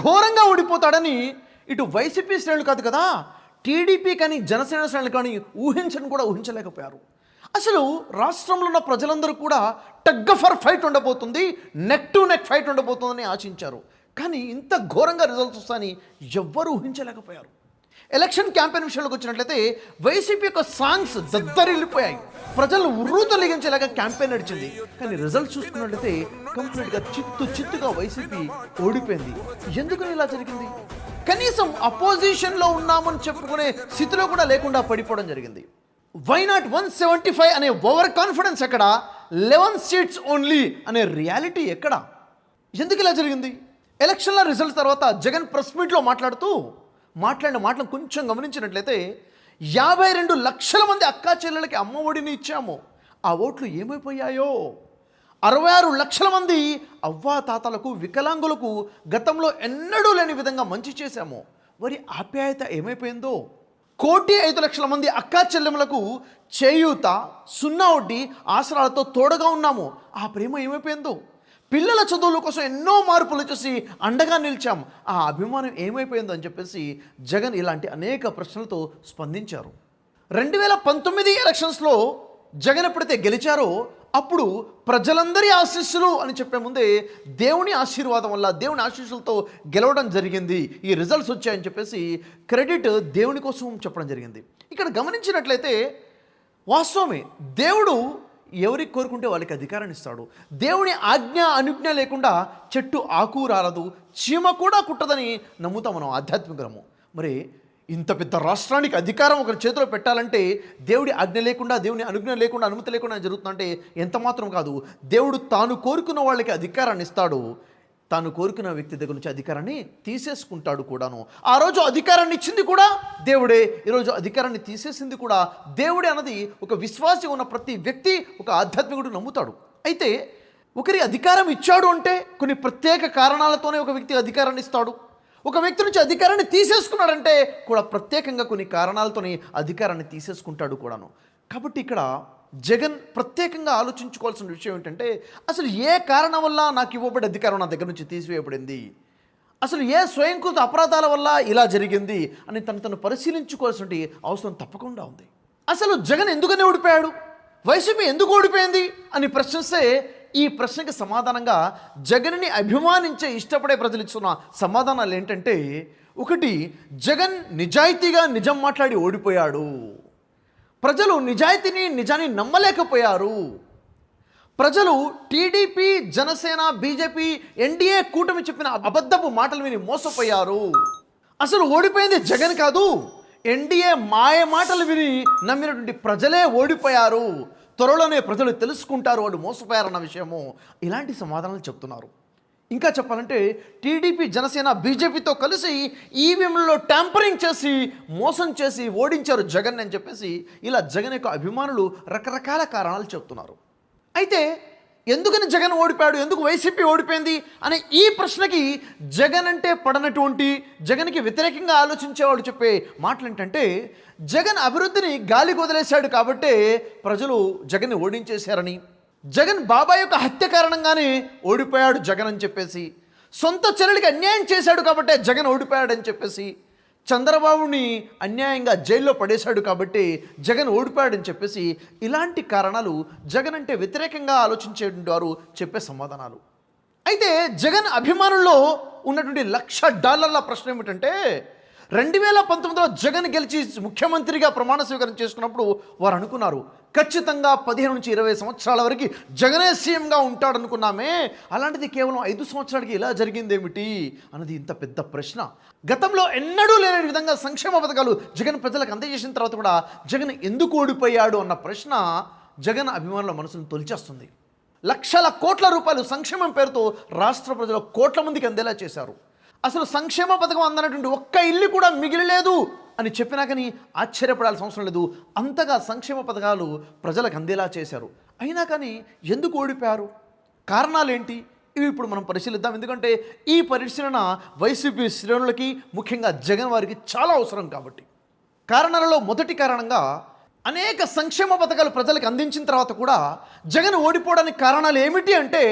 ఘోరంగా ఓడిపోతాడని ఇటు వైసీపీ శ్రేణులు కాదు కదా టీడీపీ కానీ జనసేన శ్రేణులు కానీ ఊహించని కూడా ఊహించలేకపోయారు. అసలు రాష్ట్రంలో ఉన్న ప్రజలందరూ కూడా టగ్ ఫర్ ఫైట్ ఉండబోతుంది నెక్ టు నెక్ ఫైట్ ఉండబోతుందని ఆశించారు. కానీ ఇంత ఘోరంగా రిజల్ట్స్ వస్తాయని ఎవ్వరూ ఊహించలేకపోయారు. ఎలక్షన్ క్యాంపెయిన్ విషయంలోకి వచ్చినట్లయితే వైసీపీ యొక్క సాంగ్స్ దద్దరిల్లిపోయాయి. ప్రజలు ఉర్రూ తొలగించేలాగా క్యాంపెయిన్ నడిచింది. కానీ రిజల్ట్ చూసుకున్నట్లయితే కంప్లీట్గా చిత్తు చిత్తుగా వైసీపీ ఓడిపోయింది. ఎందుకు ఇలా జరిగింది? కనీసం అపోజిషన్లో ఉన్నామని చెప్పుకునే స్థితిలో కూడా లేకుండా పడిపోవడం జరిగింది. Why not one seventy five అనే ఓవర్ కాన్ఫిడెన్స్ ఎక్కడ? లెవెన్ సీట్స్ ఓన్లీ అనే రియాలిటీ ఎక్కడ? ఎందుకు ఇలా జరిగింది? ఎలక్షన్ల రిజల్ట్ తర్వాత జగన్ ప్రెస్ మీట్లో మాట్లాడుతూ మాట్లాడిన మాటలు కొంచెం గమనించినట్లయితే యాభై రెండు లక్షల మంది అక్కా చెల్లెలకి అమ్మ ఒడిని ఇచ్చాము. ఆ ఓట్లు ఏమైపోయాయో? అరవై ఆరు లక్షల మంది అవ్వా తాతలకు వికలాంగులకు గతంలో ఎన్నడూ లేని విధంగా మంచి చేశాము. వారి ఆప్యాయత ఏమైపోయిందో? కోటి ఐదు లక్షల మంది అక్కా చెల్లెములకు చేయూత సున్నా వడ్డీ ఆసరాలతో తోడుగా ఉన్నాము. ఆ ప్రేమ ఏమైపోయిందో? పిల్లల చదువుల కోసం ఎన్నో మార్పులు చేసి అండగా నిలిచాం. ఆ అభిమానం ఏమైపోయిందో అని చెప్పేసి జగన్ ఇలాంటి అనేక ప్రశ్నలతో స్పందించారు. రెండు వేల పంతొమ్మిది ఎలక్షన్స్లో జగన్ ఎప్పుడైతే గెలిచారో అప్పుడు ప్రజలందరి ఆశీస్సులు అని చెప్పే ముందే దేవుని ఆశీర్వాదం వల్ల దేవుని ఆశీస్సులతో గెలవడం జరిగింది. ఈ రిజల్ట్స్ వచ్చాయని చెప్పేసి క్రెడిట్ దేవుని కోసం చెప్పడం జరిగింది. ఇక్కడ గమనించినట్లయితే వాస్తవమే దేవుడు ఎవరికి కోరుకుంటే వాళ్ళకి అధికారాన్ని ఇస్తాడు. దేవుని ఆజ్ఞ అనుజ్ఞ లేకుండా చెట్టు ఆకు రాలదు చీమ కూడా కుట్టదని నమ్ముతాం మనం ఆధ్యాత్మికము మరి ఇంత పెద్ద రాష్ట్రానికి అధికారం ఒకరి చేతిలో పెట్టాలంటే దేవుడి ఆజ్ఞ లేకుండా దేవుని అనుజ్ఞ లేకుండా అనుమతి లేకుండా జరుగుతుందంటే ఎంత మాత్రం కాదు. దేవుడు తాను కోరుకున్న వాళ్ళకి అధికారాన్ని ఇస్తాడు. తాను కోరుకున్న వ్యక్తి దగ్గర నుంచి అధికారాన్ని తీసేసుకుంటాడు కూడాను. ఆ రోజు అధికారాన్ని ఇచ్చింది కూడా దేవుడే. ఈరోజు అధికారాన్ని తీసేసింది కూడా దేవుడే అన్నది ఒక విశ్వాసి ఉన్న ప్రతి వ్యక్తి ఒక ఆధ్యాత్మికుడు నమ్ముతాడు. అయితే ఒకరి అధికారం ఇచ్చాడు అంటే కొన్ని ప్రత్యేక కారణాలతోనే ఒక వ్యక్తి అధికారాన్ని ఇస్తాడు. ఒక వ్యక్తి నుంచి అధికారాన్ని తీసేసుకున్నాడంటే కూడా ప్రత్యేకంగా కొన్ని కారణాలతోనే అధికారాన్ని తీసేసుకుంటాడు కూడాను. కాబట్టి ఇక్కడ జగన్ ప్రత్యేకంగా ఆలోచించుకోవాల్సిన విషయం ఏంటంటే అసలు ఏ కారణం వల్ల నాకు ఇవ్వబడే అధికారం నా దగ్గర నుంచి తీసివేయబడింది? అసలు ఏ స్వయంకృత అపరాధాల వల్ల ఇలా జరిగింది అని తను తను పరిశీలించుకోవాల్సిన అవసరం తప్పకుండా ఉంది. అసలు జగన్ ఎందుకని ఓడిపోయాడు? వైసీపీ ఎందుకు ఓడిపోయింది? అని ప్రశ్నిస్తే ఈ ప్రశ్నకి సమాధానంగా జగన్ని అభిమానించే ఇష్టపడే ప్రజలు ఇస్తున్న సమాధానాలు ఏంటంటే ఒకటి జగన్ నిజాయితీగా నిజం మాట్లాడి ఓడిపోయాడు. ప్రజలు నిజాయితీని నిజాన్ని నమ్మలేకపోయారు. ప్రజలు టీడీపీ జనసేన బీజేపీ ఎన్డీఏ కూటమి చెప్పిన అబద్ధపు మాటలు విని మోసపోయారు. అసలు ఓడిపోయింది జగన్ కాదు ఎన్డీఏ మాయ మాటలు విని నమ్మినటువంటి ప్రజలే ఓడిపోయారు. త్వరలోనే ప్రజలు తెలుసుకుంటారు వాళ్ళు మోసపోయారన్న విషయము ఇలాంటి సమాధానాలు చెప్తున్నారు. ఇంకా చెప్పాలంటే టీడీపీ జనసేన బీజేపీతో కలిసి ఈవీఎంలలో ట్యాంపరింగ్ చేసి మోసం చేసి ఓడించారు జగన్ అని చెప్పేసి ఇలా జగన్ యొక్క అభిమానులు రకరకాల కారణాలు చెప్తున్నారు అయితే ఎందుకని జగన్ ఓడిపోయాడు ఎందుకు వైసీపీ ఓడిపోయింది? అనే ఈ ప్రశ్నకి జగన్ అంటే పడనటువంటి జగన్కి వ్యతిరేకంగా ఆలోచించేవాళ్ళు చెప్పే మాటలు ఏంటంటే జగన్ అభివృద్ధిని గాలి వదిలేశాడు కాబట్టే ప్రజలు జగన్ని ఓడించేశారని. జగన్ బాబాయ్ యొక్క హత్య కారణంగానే ఓడిపోయాడు జగన్ అని చెప్పేసి. సొంత చెల్లెలికి అన్యాయం చేశాడు కాబట్టే జగన్ ఓడిపోయాడని చెప్పేసి. చంద్రబాబుని అన్యాయంగా జైల్లో పడేశాడు కాబట్టి జగన్ ఓడిపోయాడని చెప్పేసి. ఇలాంటి కారణాలు జగన్ అంటే వ్యతిరేకంగా ఆలోచించే వారు చెప్పే సమాధానాలు. అయితే జగన్ అభిమానుల్లో ఉన్నటువంటి లక్ష డాలర్ల ప్రశ్న ఏమిటంటే రెండు వేల పంతొమ్మిదిలో జగన్ గెలిచి ముఖ్యమంత్రిగా ప్రమాణ స్వీకారం చేసుకున్నప్పుడు వారు అనుకున్నారు ఖచ్చితంగా పదిహేను నుంచి ఇరవై సంవత్సరాల వరకు జగనే సీఎంగా ఉంటాడనుకున్నామే. అలాంటిది కేవలం ఐదు సంవత్సరాలకి ఇలా జరిగిందేమిటి అన్నది ఇంత పెద్ద ప్రశ్న. గతంలో ఎన్నడూ లేని విధంగా సంక్షేమ పథకాలు జగన్ ప్రజలకు అందజేసిన తర్వాత కూడా జగన్ ఎందుకు ఓడిపోయాడు అన్న ప్రశ్న జగన్ అభిమానుల మనసును తొలిచేస్తుంది. లక్షల కోట్ల రూపాయలు సంక్షేమం పేరుతో రాష్ట్ర ప్రజలు కోట్ల మందికి అందేలా చేశారు. అసలు సంక్షేమ పథకం అందనటువంటి ఒక్క ఇల్లు కూడా మిగిలిలేదు అని చెప్పినా కానీ ఆశ్చర్యపడాల్సిన అవసరం లేదు. అంతగా సంక్షేమ పథకాలు ప్రజలకు అందేలా చేశారు. అయినా కానీ ఎందుకు ఓడిపోయారు? కారణాలు ఏంటి ఇవి ఇప్పుడు మనం పరిశీలిద్దాం. ఎందుకంటే ఈ పరిశీలన వైసీపీ శ్రేణులకి ముఖ్యంగా జగన్ వారికి చాలా అవసరం కాబట్టి. కారణాలలో మొదటి కారణంగా అనేక సంక్షేమ పథకాలు ప్రజలకు అందించిన తర్వాత కూడా జగన్ ఓడిపోవడానికి కారణాలు ఏమిటి అంటే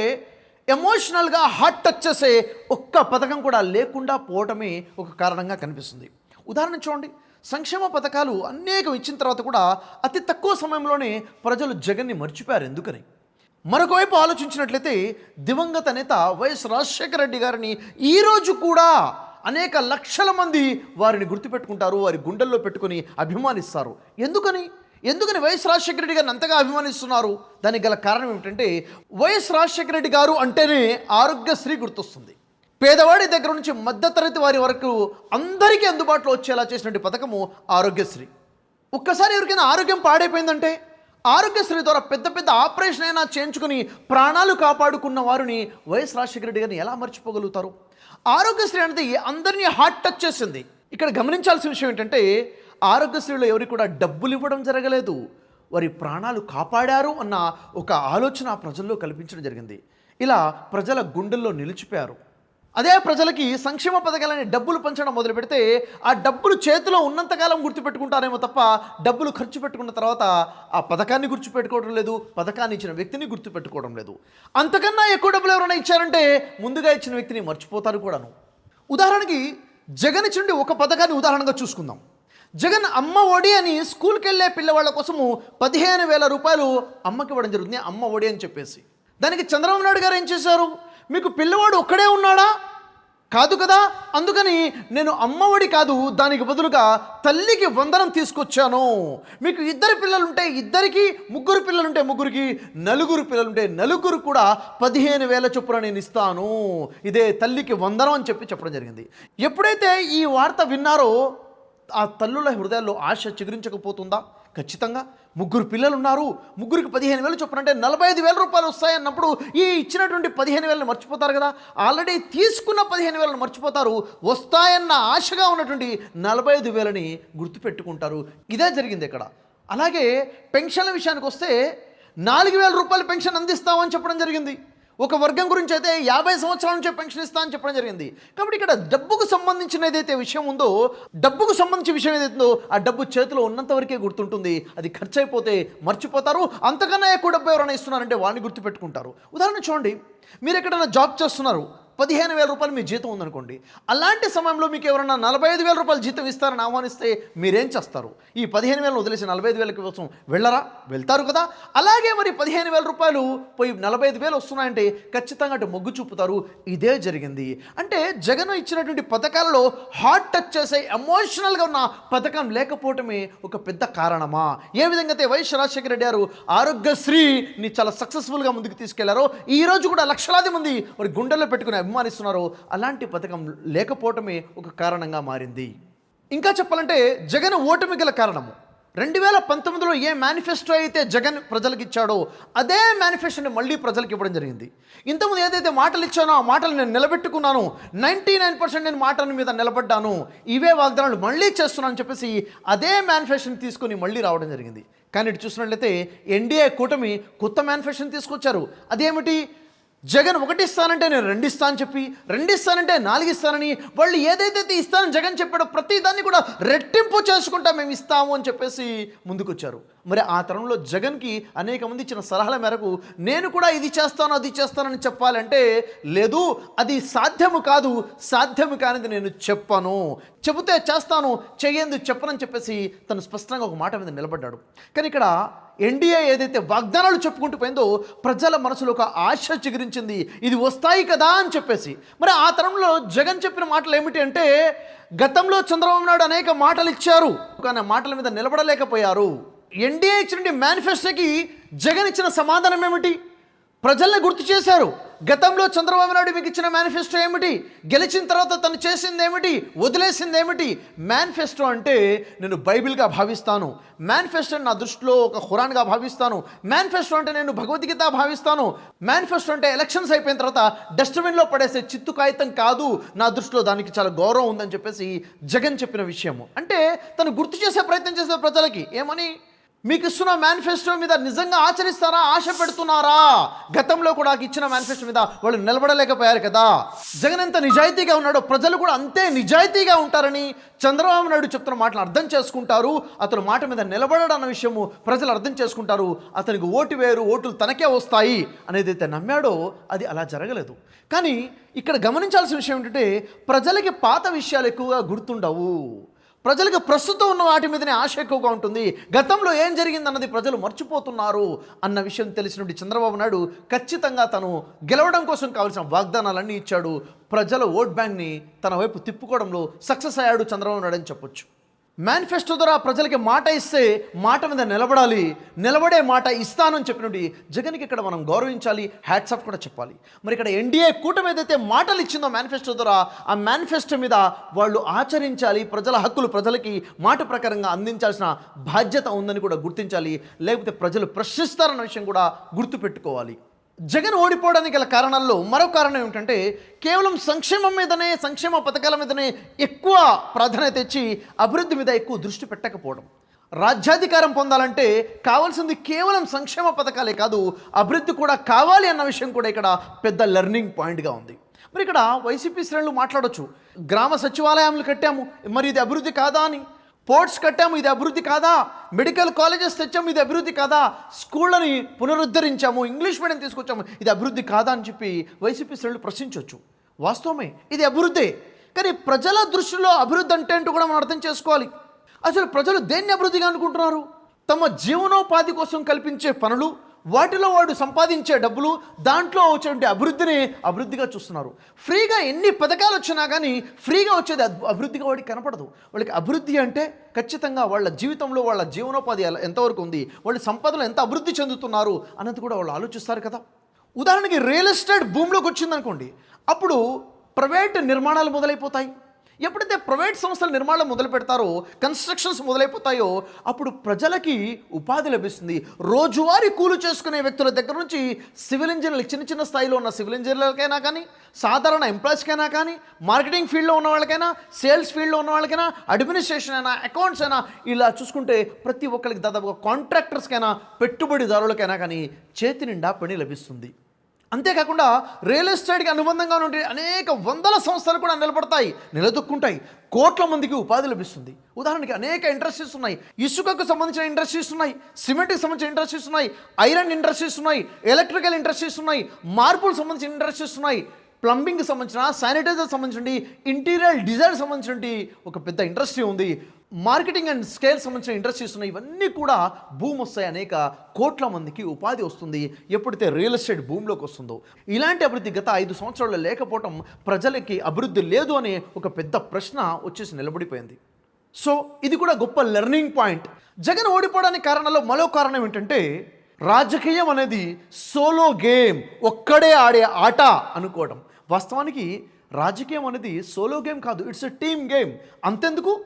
ఎమోషనల్గా హార్ట్ టచ్ చేసే ఒక్క పథకం కూడా లేకుండా పోవటమే ఒక కారణంగా కనిపిస్తుంది. ఉదాహరణ చూడండి. సంక్షేమ పథకాలు అనేకం ఇచ్చిన తర్వాత కూడా అతి తక్కువ సమయంలోనే ప్రజలు జగన్ని మర్చిపోయారు ఎందుకని? మరొక వైపు ఆలోచించినట్లయితే దివంగత నేత వైఎస్ రాజశేఖర రెడ్డి గారిని ఈరోజు కూడా అనేక లక్షల మంది వారిని గుర్తుపెట్టుకుంటారు వారి గుండెల్లో పెట్టుకుని అభిమానిస్తారు. ఎందుకని? ఎందుకని వైఎస్ రాజశేఖర రెడ్డి గారిని అంతగా అభిమానిస్తున్నారు? దానికి గల కారణం ఏమిటంటే వైఎస్ రాజశేఖర రెడ్డి గారు అంటేనే ఆరోగ్యశ్రీ గుర్తొస్తుంది. పేదవాడి దగ్గర నుంచి మధ్యతరగతి వారి వరకు అందరికీ అందుబాటులో వచ్చేలా చేసినటువంటి పథకము ఆరోగ్యశ్రీ ఒక్కసారి ఎవరికైనా ఆరోగ్యం పాడైపోయిందంటే ఆరోగ్యశ్రీ ద్వారా పెద్ద పెద్ద ఆపరేషన్ అయినా చేయించుకుని ప్రాణాలు కాపాడుకున్న వారిని వైఎస్ రాజశేఖర రెడ్డి గారిని ఎలా మర్చిపోగలుగుతారు? ఆరోగ్యశ్రీ అనేది అందరినీ హార్ట్ టచ్ చేసింది. ఇక్కడ గమనించాల్సిన విషయం ఏంటంటే ఆరోగ్యశ్రీలో ఎవరికి కూడా డబ్బులు ఇవ్వడం జరగలేదు. వారి ప్రాణాలు కాపాడారు అన్న ఒక ఆలోచన ప్రజల్లో కల్పించడం జరిగింది. ఇలా ప్రజల గుండెల్లో నిలిచిపోయారు. అదే ప్రజలకి సంక్షేమ పథకాలని డబ్బులు పంచడం మొదలు పెడితే ఆ డబ్బులు చేతిలో ఉన్నంతకాలం గుర్తుపెట్టుకుంటారేమో తప్ప డబ్బులు ఖర్చు పెట్టుకున్న తర్వాత ఆ పథకాన్ని గుర్తుపెట్టుకోవడం లేదు పథకాన్ని ఇచ్చిన వ్యక్తిని గుర్తుపెట్టుకోవడం లేదు. అంతకన్నా ఎక్కువ డబ్బులు ఎవరైనా ఇచ్చారంటే ముందుగా ఇచ్చిన వ్యక్తిని మర్చిపోతారు కూడాను. ఉదాహరణకి జగన్ ఇచ్చిండి ఒక పథకాన్ని ఉదాహరణగా చూసుకుందాం. జగన్ అమ్మ ఒడి అని స్కూల్కి వెళ్ళే పిల్లవాళ్ళ కోసము పదిహేను వేల రూపాయలు అమ్మకి ఇవ్వడం జరుగుతుంది అమ్మ ఒడి అని చెప్పేసి. దానికి చంద్రబాబు నాయుడు గారు ఏం చేశారు? మీకు పిల్లవాడు ఒక్కడే ఉన్నాడా? కాదు కదా? అందుకని నేను అమ్మఒడి కాదు దానికి బదులుగా తల్లికి వందనం తీసుకొచ్చాను. మీకు ఇద్దరు పిల్లలుంటే ఇద్దరికి ముగ్గురు పిల్లలుంటే ముగ్గురికి నలుగురు పిల్లలుంటే నలుగురు కూడా పదిహేను వేల చొప్పున నేను ఇస్తాను. ఇదే తల్లికి వందనం అని చెప్పి చెప్పడం జరిగింది. ఎప్పుడైతే ఈ వార్త విన్నారో ఆ తల్లుల హృదయాల్లో ఆశ చిగురించకపోతుందా? ఖచ్చితంగా. ముగ్గురు పిల్లలు ఉన్నారు ముగ్గురికి పదిహేను వేలు చొప్పున అంటే నలభై ఐదు వేల రూపాయలు వస్తాయన్నప్పుడు ఈ ఇచ్చినటువంటి పదిహేను వేలను మర్చిపోతారు కదా? ఆల్రెడీ తీసుకున్న పదిహేను వేలను మర్చిపోతారు. వస్తాయన్న ఆశగా ఉన్నటువంటి నలభై ఐదు వేలని గుర్తుపెట్టుకుంటారు. ఇదే జరిగింది ఇక్కడ. అలాగే పెన్షన్ల విషయానికి వస్తే నాలుగు వేల రూపాయల పెన్షన్ అందిస్తామని చెప్పడం జరిగింది. ఒక వర్గం గురించి అయితే యాభై సంవత్సరాల నుంచే పెన్షన్ ఇస్తా అని చెప్పడం జరిగింది. కాబట్టి ఇక్కడ డబ్బుకు సంబంధించిన ఏదైతే విషయం ఉందో డబ్బుకు సంబంధించిన విషయం ఏదైతే ఉందో ఆ డబ్బు చేతిలో ఉన్నంత వరకే గుర్తుంటుంది. అది ఖర్చు అయిపోతే మర్చిపోతారు. అంతకన్నా ఎక్కువ డబ్బు ఎవరైనా ఇస్తున్నారంటే వాడిని గుర్తుపెట్టుకుంటారు. ఉదాహరణ చూడండి. మీరు ఎక్కడైనా జాబ్ చేస్తున్నారు. పదిహేను వేల రూపాయలు మీ జీతం ఉందనుకోండి అలాంటి సమయంలో మీకు ఎవరైనా నలభై ఐదు వేల రూపాయలు జీతం ఇస్తారని ఆహ్వానిస్తే మీరేం చేస్తారు? ఈ పదిహేను వేలను వదిలేసి నలభై ఐదు వేల కోసం వెళ్ళరా? వెళ్తారు కదా? అలాగే మరి పదిహేను వేల రూపాయలు పోయి నలభై ఐదు వేలు వస్తున్నాయంటే ఖచ్చితంగా అటు మొగ్గు చూపుతారు. ఇదే జరిగింది. అంటే జగన్ ఇచ్చినటువంటి పథకాలలో హార్ట్ టచ్ చేసే ఎమోషనల్గా ఉన్న పథకం లేకపోవటమే ఒక పెద్ద కారణమా? ఏ విధంగా అయితే వైఎస్ రాజశేఖర రెడ్డి గారు ఆరోగ్యశ్రీని చాలా సక్సెస్ఫుల్గా ముందుకు తీసుకెళ్ళారో ఈ రోజు కూడా లక్షలాది మంది మరి గుండెల్లో పెట్టుకునే అభిమానిస్తున్నారో. అలాంటి పథకం లేకపోవటమే ఒక కారణంగా మారింది. ఇంకా చెప్పాలంటే జగన్ ఓటమి గల కారణము. రెండు వేల పంతొమ్మిదిలో ఏ మేనిఫెస్టో అయితే జగన్ ప్రజలకు ఇచ్చాడో అదే మేనిఫెస్టోని మళ్ళీ ప్రజలకు ఇవ్వడం జరిగింది. ఇంతకుముందు ఏదైతే మాటలు ఇచ్చానో ఆ మాటలు నేను నిలబెట్టుకున్నాను. నైంటీ నైన్ పర్సెంట్ నేను మాటల మీద నిలబడ్డాను. ఇవే వాగ్దానాలు మళ్ళీ చేస్తున్నాను అని చెప్పేసి అదే మేనిఫెస్టోని తీసుకొని మళ్ళీ రావడం జరిగింది. కానీ ఇటు చూసినట్లయితే ఎన్డీఏ కూటమి కొత్త మేనిఫెస్టోని తీసుకొచ్చారు. అదేమిటి? జగన్ ఒకటి ఇస్తానంటే నేను రెండు ఇస్తా చెప్పి రెండు ఇస్తానంటే నాలుగు ఇస్తానని వాళ్ళు ఏదైతే ఇస్తానని జగన్ చెప్పాడో ప్రతి దాన్ని కూడా రెట్టింపు చేసుకుంటా మేము ఇస్తాము అని చెప్పేసి ముందుకొచ్చారు. మరి ఆ తరంలో జగన్కి అనేక మంది ఇచ్చిన సలహాల మేరకు నేను కూడా ఇది చేస్తాను అది చేస్తానని చెప్పాలంటే లేదు అది సాధ్యము కాదు సాధ్యము కానిది నేను చెప్పను. చెబితే చేస్తాను చేయందు చెప్పనని చెప్పేసి తను స్పష్టంగా ఒక మాట మీద నిలబడ్డాడు. కానీ ఇక్కడ ఎన్డీఏ ఏదైతే వాగ్దానాలు చెప్పుకుంటూ పోయిందో ప్రజల మనసులో ఒక ఆశ చిగురించింది. ఇది వస్తాయి కదా అని చెప్పేసి. మరి ఆ తరంలో జగన్ చెప్పిన మాటలు ఏమిటి అంటే గతంలో చంద్రబాబు నాయుడు అనేక మాటలు ఇచ్చారు కానీ ఆ మాటల మీద నిలబడలేకపోయారు. ఎన్డీఏ ఇచ్చిన మేనిఫెస్టోకి జగన్ ఇచ్చిన సమాధానం ఏమిటి? ప్రజల్ని గుర్తు చేశారు. గతంలో చంద్రబాబు నాయుడు మీకు ఇచ్చిన మేనిఫెస్టో ఏమిటి? గెలిచిన తర్వాత తను చేసింది ఏమిటి? వదిలేసింది ఏమిటి? మేనిఫెస్టో అంటే నేను బైబిల్గా భావిస్తాను. మేనిఫెస్టో నా దృష్టిలో ఒక ఖురాన్గా భావిస్తాను. మేనిఫెస్టో అంటే నేను భగవద్గీత భావిస్తాను. మేనిఫెస్టో అంటే ఎలక్షన్స్ అయిపోయిన తర్వాత డస్ట్బిన్లో పడేసే చిత్తు కాగితం కాదు. నా దృష్టిలో దానికి చాలా గౌరవం ఉందని చెప్పేసి జగన్ చెప్పిన విషయము. అంటే తను గుర్తు చేసే ప్రయత్నం చేసే ప్రజలకి ఏమని? మీకు ఇస్తున్న మేనిఫెస్టో మీద నిజంగా ఆచరిస్తారా ఆశ పెడుతున్నారా గతంలో కూడా ఇచ్చిన మేనిఫెస్టో మీద వాళ్ళు నిలబడలేకపోయారు కదా. జగన్ ఎంత నిజాయితీగా ఉన్నాడో ప్రజలు కూడా అంతే నిజాయితీగా ఉంటారని చంద్రబాబు నాయుడు చెప్తున్న మాటలు అర్థం చేసుకుంటారు. అతను మాట మీద నిలబడడం అన్న విషయము ప్రజలు అర్థం చేసుకుంటారు. అతనికి ఓటు వేరు ఓట్లు తనకే వస్తాయి అనేది అయితే నమ్మాడో అది అలా జరగలేదు. కానీ ఇక్కడ గమనించాల్సిన విషయం ఏంటంటే ప్రజలకి పాత విషయాలు ఎక్కువగా గుర్తుండవు. ప్రజలకు ప్రస్తుతం ఉన్న వాటి మీదనే ఆశ ఎక్కువగా ఉంటుంది. గతంలో ఏం జరిగిందన్నది ప్రజలు మర్చిపోతున్నారు అన్న విషయం తెలిసినటువంటి చంద్రబాబు నాయుడు ఖచ్చితంగా తను గెలవడం కోసం కావాల్సిన వాగ్దానాలన్నీ ఇచ్చాడు. ప్రజల ఓట్ బ్యాంక్ని తన వైపు తిప్పుకోవడంలో సక్సెస్ అయ్యాడు చంద్రబాబు నాయుడు అని చెప్పొచ్చు. మేనిఫెస్టో ద్వారా ప్రజలకి మాట ఇస్తే మాట మీద నిలబడాలి. నిలబడే మాట ఇస్తానని చెప్పినట్టు జగన్కి ఇక్కడ మనం గౌరవించాలి. హ్యాట్సాప్ కూడా చెప్పాలి. మరి ఇక్కడ ఎన్డీఏ కూటమి ఏదైతే మాటలు ఇచ్చిందో మేనిఫెస్టో ద్వారా ఆ మేనిఫెస్టో మీద వాళ్ళు ఆచరించాలి. ప్రజల హక్కులు ప్రజలకి మాట ప్రకారంగా అందించాల్సిన బాధ్యత ఉందని కూడా గుర్తించాలి. లేకపోతే ప్రజలు ప్రశ్నిస్తారన్న విషయం కూడా గుర్తుపెట్టుకోవాలి. జగన్ ఓడిపోవడానికి గల కారణాల్లో మరో కారణం ఏమిటంటే కేవలం సంక్షేమం మీదనే సంక్షేమ పథకాల మీదనే ఎక్కువ ప్రాధాన్యత ఇచ్చి అభివృద్ధి మీద ఎక్కువ దృష్టి పెట్టకపోవడం. రాజ్యాధికారం పొందాలంటే కావాల్సింది కేవలం సంక్షేమ పథకాలే కాదు అభివృద్ధి కూడా కావాలి అన్న విషయం కూడా ఇక్కడ పెద్ద లెర్నింగ్ పాయింట్గా ఉంది. మరి ఇక్కడ వైసీపీ శ్రేణులు మాట్లాడొచ్చు. గ్రామ సచివాలయాలు కట్టాము మరి ఇది అభివృద్ధి కాదా అని. పోర్ట్స్ కట్టాము ఇది అభివృద్ధి కాదా? మెడికల్ కాలేజెస్ తెచ్చాము ఇది అభివృద్ధి కాదా? స్కూళ్ళని పునరుద్ధరించాము ఇంగ్లీష్ మీడియం తీసుకొచ్చాము ఇది అభివృద్ధి కాదా అని చెప్పి వైసీపీ శ్రేణులు ప్రశ్నించవచ్చు వాస్తవమే ఇది అభివృద్ధే. కానీ ప్రజల దృష్టిలో అభివృద్ధి అంటే ఏంటో కూడా మనం అర్థం చేసుకోవాలి. అసలు ప్రజలు దేన్ని అభివృద్ధిగా అనుకుంటున్నారు? తమ జీవనోపాధి కోసం కల్పించే పనులు వాటిలో వాడు సంపాదించే డబ్బులు దాంట్లో వచ్చేటువంటి అభివృద్ధిని అభివృద్ధిగా చూస్తున్నారు. ఫ్రీగా ఎన్ని పథకాలు వచ్చినా కానీ ఫ్రీగా వచ్చేది అభివృద్ధిగా వాడికి కనపడదు. వాళ్ళకి అభివృద్ధి అంటే ఖచ్చితంగా వాళ్ళ జీవితంలో వాళ్ళ జీవనోపాధి ఎంతవరకు ఉంది వాళ్ళ సంపదలు ఎంత అభివృద్ధి చెందుతున్నారు అన్నది కూడా వాళ్ళు ఆలోచిస్తారు కదా. ఉదాహరణకి రియల్ ఎస్టేట్ భూమిలోకి వచ్చిందనుకోండి అప్పుడు ప్రైవేట్ నిర్మాణాలు మొదలైపోతాయి. ఎప్పుడైతే ప్రైవేట్ సంస్థల నిర్మాణం మొదలు పెడతారో కన్స్ట్రక్షన్స్ మొదలైపోతాయో అప్పుడు ప్రజలకి ఉపాధి లభిస్తుంది. రోజువారీ కూలు చేసుకునే వ్యక్తుల దగ్గర నుంచి సివిల్ ఇంజనీర్లు చిన్న చిన్న స్థాయిలో ఉన్న సివిల్ ఇంజనీర్లకైనా కానీ సాధారణ ఎంప్లాయీస్కైనా కానీ మార్కెటింగ్ ఫీల్డ్లో ఉన్న వాళ్ళకైనా సేల్స్ ఫీల్డ్లో ఉన్న వాళ్ళకైనా అడ్మినిస్ట్రేషన్ అయినా అకౌంట్స్ అయినా ఇలా చూసుకుంటే ప్రతి ఒక్కరికి దాదాపుగా కాంట్రాక్టర్స్కైనా పెట్టుబడిదారులకైనా కానీ చేతి నిండా పని లభిస్తుంది. అంతేకాకుండా రియల్ ఎస్టేట్కి అనుబంధంగా ఉండే అనేక వందల సంస్థలు కూడా నిలబడతాయి నిలదొక్కుంటాయి. కోట్ల మందికి ఉపాధి లభిస్తుంది. ఉదాహరణకి అనేక ఇండస్ట్రీస్ ఉన్నాయి. ఇసుకకు సంబంధించిన ఇండస్ట్రీస్ ఉన్నాయి. సిమెంట్కి సంబంధించిన ఇండస్ట్రీస్ ఉన్నాయి. ఐరన్ ఇండస్ట్రీస్ ఉన్నాయి. ఎలక్ట్రికల్ ఇండస్ట్రీస్ ఉన్నాయి. మార్పులకు సంబంధించిన ఇండస్ట్రీస్ ఉన్నాయి. ప్లంబింగ్కి సంబంధించిన శానిటైజర్ సంబంధించి ఇంటీరియర్ డిజైన్ సంబంధించి ఒక పెద్ద ఇండస్ట్రీ ఉంది. మార్కెటింగ్ అండ్ స్కేల్ సంబంధించిన ఇండస్ట్రీస్ ఉన్నాయి. ఇవన్నీ కూడా భూమి వస్తాయి. అనేక కోట్ల మందికి ఉపాధి వస్తుంది. ఎప్పుడైతే రియల్ ఎస్టేట్ భూమిలోకి వస్తుందో. ఇలాంటి అభివృద్ధి గత ఐదు సంవత్సరాల్లో లేకపోవటం ప్రజలకి అభివృద్ధి లేదు అనే ఒక పెద్ద ప్రశ్న వచ్చేసి నిలబడిపోయింది. సో ఇది కూడా గొప్ప లెర్నింగ్ పాయింట్ జగన్ ఓడిపోవడానికి కారణాల్లో మరో కారణం ఏంటంటే రాజకీయం అనేది సోలో గేమ్ ఒక్కడే ఆడే ఆట అనుకోవడం వాస్తవానికి రాజకీయం అనేది సోలో గేమ్ కాదు. ఇట్స్ ఎ టీమ్ గేమ్ అంతెందుకు?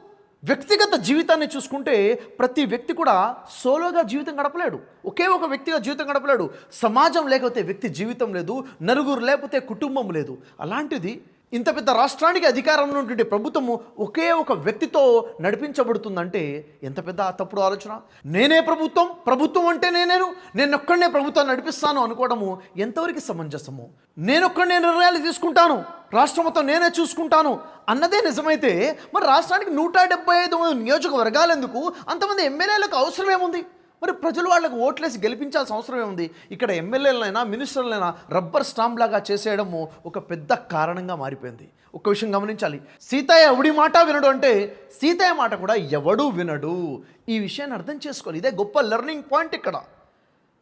వ్యక్తిగత జీవితాన్ని చూసుకుంటే ప్రతి వ్యక్తి కూడా సోలోగా జీవితం గడపలేడు. ఒకే ఒక వ్యక్తిగా జీవితం గడపలేడు. సమాజం లేకపోతే వ్యక్తి జీవితం లేదు. నలుగురు లేకపోతే కుటుంబం లేదు. అలాంటిది ఇంత పెద్ద రాష్ట్రానికి అధికారంలో ఉన్నటువంటి ప్రభుత్వము ఒకే ఒక వ్యక్తితో నడిపించబడుతుందంటే ఎంత పెద్ద తప్పుడు ఆలోచన? నేనే ప్రభుత్వం ప్రభుత్వం అంటే నేనేను. నేను ఒక్కడనే ప్రభుత్వాన్ని నడిపిస్తాను అనుకోవడము ఎంతవరకు సమంజసము? నేనొక్కడనే నిర్ణయాలు తీసుకుంటాను. రాష్ట్రం మొత్తం నేనే చూసుకుంటాను అన్నదే నిజమైతే మరి రాష్ట్రానికి నూట డెబ్బై ఐదు నియోజకవర్గాలు ఎందుకు? అంతమంది ఎమ్మెల్యేలకు అవసరం ఏముంది? మరి ప్రజలు వాళ్ళకు ఓట్లేసి గెలిపించాల్సిన అవసరం ఏముంది? ఇక్కడ ఎమ్మెల్యేలైనా మినిస్టర్లైనా రబ్బర్ స్టాంప్ లాగా చేసేయడము ఒక పెద్ద కారణంగా మారిపోయింది. ఒక విషయం గమనించాలి. సీతయ్య ఎవడి మాట వినడు అంటే సీతయ్య మాట కూడా ఎవడూ వినడు. ఈ విషయాన్ని అర్థం చేసుకోవాలి. ఇదే గొప్ప లెర్నింగ్ పాయింట్ ఇక్కడ.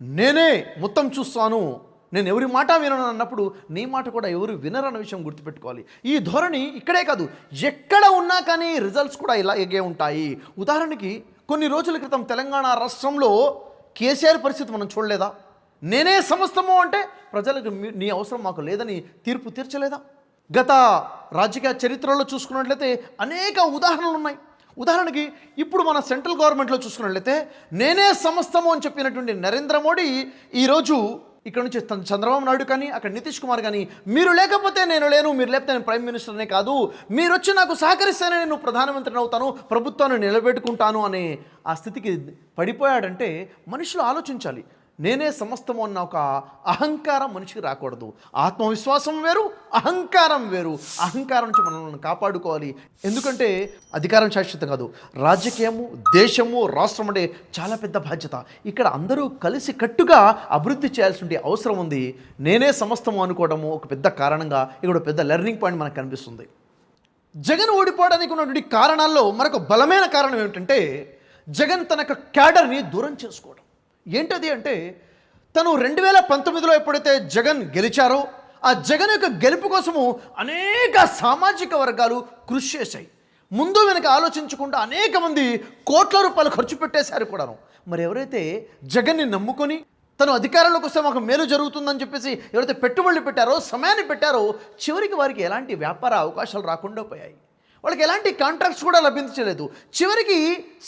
నేనే మొత్తం చూస్తాను. నేను ఎవరి మాట వినను అన్నప్పుడు నీ మాట కూడా ఎవరు వినరన్న విషయం గుర్తుపెట్టుకోవాలి. ఈ ధోరణి ఇక్కడే కాదు ఎక్కడ ఉన్నా కానీ రిజల్ట్స్ కూడా ఇలాగే ఉంటాయి. ఉదాహరణకి కొన్ని రోజుల క్రితం తెలంగాణ రాష్ట్రంలో కేసీఆర్ పరిస్థితి మనం చూడలేదా? నేనే సమస్తము అంటే ప్రజలకు నీ అవసరం మాకు లేదని తీర్పు తీర్చలేదా? గత రాజకీయ చరిత్రలో చూసుకున్నట్లయితే అనేక ఉదాహరణలు ఉన్నాయి. ఉదాహరణకి ఇప్పుడు మన సెంట్రల్ గవర్నమెంట్లో చూసుకున్నట్లయితే నేనే సమస్తము అని చెప్పినటువంటి నరేంద్ర మోడీ ఈరోజు ఇక్కడ నుంచి చంద్రబాబు నాయుడు కానీ అక్కడ నితీష్ కుమార్ కానీ మీరు లేకపోతే నేను లేను మీరు లేకపోతే నేను ప్రైమ్ మినిస్టర్నే కాదు. మీరు వచ్చి నాకు సహకరిస్తేనే నేను ప్రధానమంత్రిని అవుతాను ప్రభుత్వాన్ని నిలబెట్టుకుంటాను అనే ఆ స్థితికి పడిపోయాడంటే మనుషులు ఆలోచించాలి. నేనే సమస్తము అన్న ఒక అహంకారం మనిషికి రాకూడదు. ఆత్మవిశ్వాసం వేరు అహంకారం వేరు. అహంకారం నుంచి మనల్ని కాపాడుకోవాలి. ఎందుకంటే అధికారం శాశ్వతం కాదు. రాజకీయము దేశము రాష్ట్రం అంటే చాలా పెద్ద బాధ్యత. ఇక్కడ అందరూ కలిసి కట్టుగా అభివృద్ధి చేయాల్సిన అవసరం ఉంది. నేనే సమస్తము అనుకోవడము ఒక పెద్ద కారణంగా ఇక్కడ పెద్ద లెర్నింగ్ పాయింట్ మనకు కనిపిస్తుంది. జగన్ ఓడిపోవడానికి ఉన్నటువంటి కారణాల్లో మరొక బలమైన కారణం ఏమిటంటే జగన్ తన యొక్క క్యాడర్ని దూరం చేసుకోవడం. ఏంటది అంటే తను రెండు వేల పంతొమ్మిదిలో ఎప్పుడైతే జగన్ గెలిచారో ఆ జగన్ యొక్క గెలుపు కోసము అనేక సామాజిక వర్గాలు కృషి చేశాయి. ముందు వెనక ఆలోచించకుండా అనేక మంది కోట్ల రూపాయలు ఖర్చు పెట్టేశారు కూడాను. మరి ఎవరైతే జగన్ని నమ్ముకొని తను అధికారంలోకి వస్తే మాకు మేలు జరుగుతుందని చెప్పేసి ఎవరైతే పెట్టుబడులు పెట్టారో సమయాన్ని పెట్టారో చివరికి వారికి ఎలాంటి వ్యాపార అవకాశాలు రాకుండా పోయాయి. వాళ్ళకి ఎలాంటి కాంట్రాక్ట్స్ కూడా లభించలేదు. చివరికి